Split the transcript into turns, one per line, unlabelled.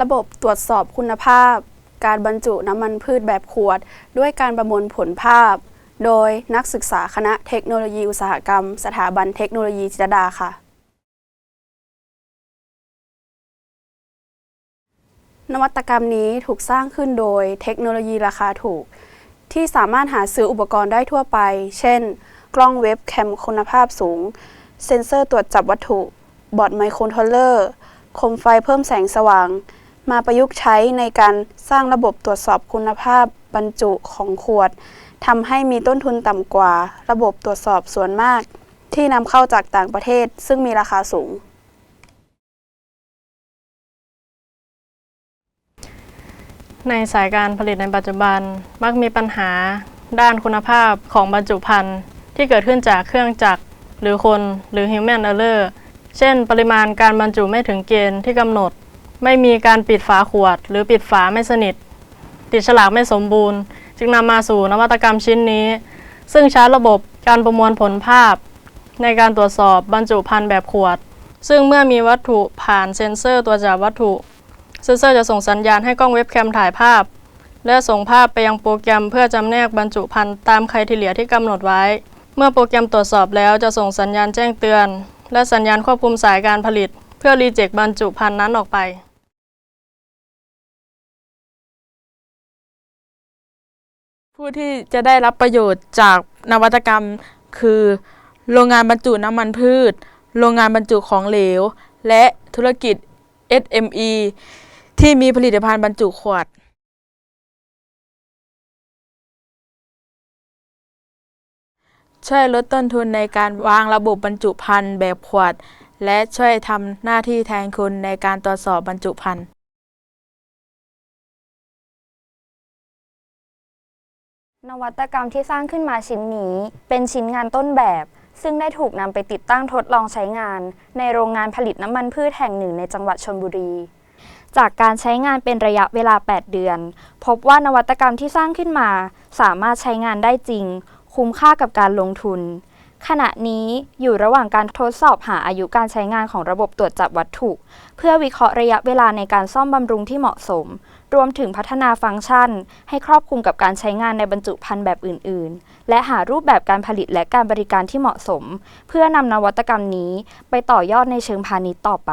ระบบตรวจสอบคุณภาพ การบรรจุน้ำมันพืชแบบขวด ด้วยการประมวลผลภาพ โดยนักศึกษาคณะเทคโนโลยีอุตสาหกรรม สถาบันเทคโนโลยีจิตรดาค่ะ นวัตกรรมนี้ถูกสร้างขึ้นโดยเทคโนโลยีราคาถูก ที่สามารถหาซื้ออุปกรณ์ได้ทั่วไป เช่น กล้องเว็บแคมคุณภาพสูง เซ็นเซอร์ตรวจจับวัตถุ บอร์ดไมโครคอนโทรลเลอร์โคมไฟเพิ่มแสงสว่าง มาประยุกต์ใช้ในการสร้างระบบตรวจสอบคุณภาพบรรจุของขวดทำให้มีต้นทุนต่ำกว่า ระบบตรวจสอบส่วนมาก ที่นำเข้าจากต่างประเทศ ซึ่งมีราคาสูง
ในสายการผลิตในปัจจุบันมักมีปัญหาด้านคุณภาพของบรรจุภัณฑ์ที่เกิดขึ้นจากเครื่องจักรหรือคนหรือ human error เช่น ปริมาณการบรรจุไม่ถึงเกณฑ์ที่กำหนด ไม่มีการปิดฝาขวด หรือปิดฝาไม่สนิท ติดฉลากไม่สมบูรณ์ จึงนำมาสู่นวัตกรรมชิ้นนี้ ซึ่งใช้ระบบการประมวลผลภาพ ในการตรวจสอบบรรจุภัณฑ์แบบขวด ซึ่งเมื่อมีวัตถุผ่านเซ็นเซอร์ตรวจับวัตถุ เซนเซอร์จะส่งสัญญาณให้กล้องเว็บแคมถ่ายภาพ และส่งภาพไปยังโปรแกรมเพื่อจำแนกบรรจุภัณฑ์ตามไครทีเหลียที่กำหนดไว้ เมื่อโปรแกรมตรวจสอบแล้วจะส่งสัญญาณแจ้งเตือน และสัญญาณควบคุมสายการผลิต เพื่อรีเจ็คบรรจุภัณฑ์นั้นออกไป
ผู้ที่จะได้รับประโยชน์จากนวัตกรรม คือ โรงงานบรรจุน้ำมันพืช โรงงานบรรจุของเหลว และธุรกิจ SME ที่มีผลิตภัณฑ์บรรจุขวดช่วยลดต้นทุนในการวางระบบบรรจุภัณฑ์แบบขวด และช่วยทำหน้าที่แทนคุณในการตรวจสอบบรรจุภัณฑ์
นวัตกรรมที่สร้างขึ้นมาชิ้นนี้ เป็นชิ้นงานต้นแบบ ซึ่งได้ถูกนำไปติดตั้งทดลองใช้งาน ในโรงงานผลิตน้ำมันพืชแห่งหนึ่งในจังหวัดชลบุรี จากการใช้งานเป็นระยะเวลา 8 เดือน พบว่านวัตกรรมที่สร้างขึ้นมา สามารถใช้งานได้จริง คุ้มค่ากับการลงทุน ขณะนี้อยู่ระหว่างการทดสอบหาอายุการใช้งานของระบบตรวจจับวัตถุ เพื่อวิเคราะห์ระยะเวลาในการซ่อมบำรุงที่เหมาะสม รวมถึงพัฒนาฟังก์ชัน ให้ครอบคลุมกับการใช้งานในบรรจุภัณฑ์แบบอื่น ๆ และหารูปแบบการผลิตและการบริการที่เหมาะสม เพื่อนำนวัตกรรมนี้ไปต่อยอดในเชิงพาณิชย์ต่อไป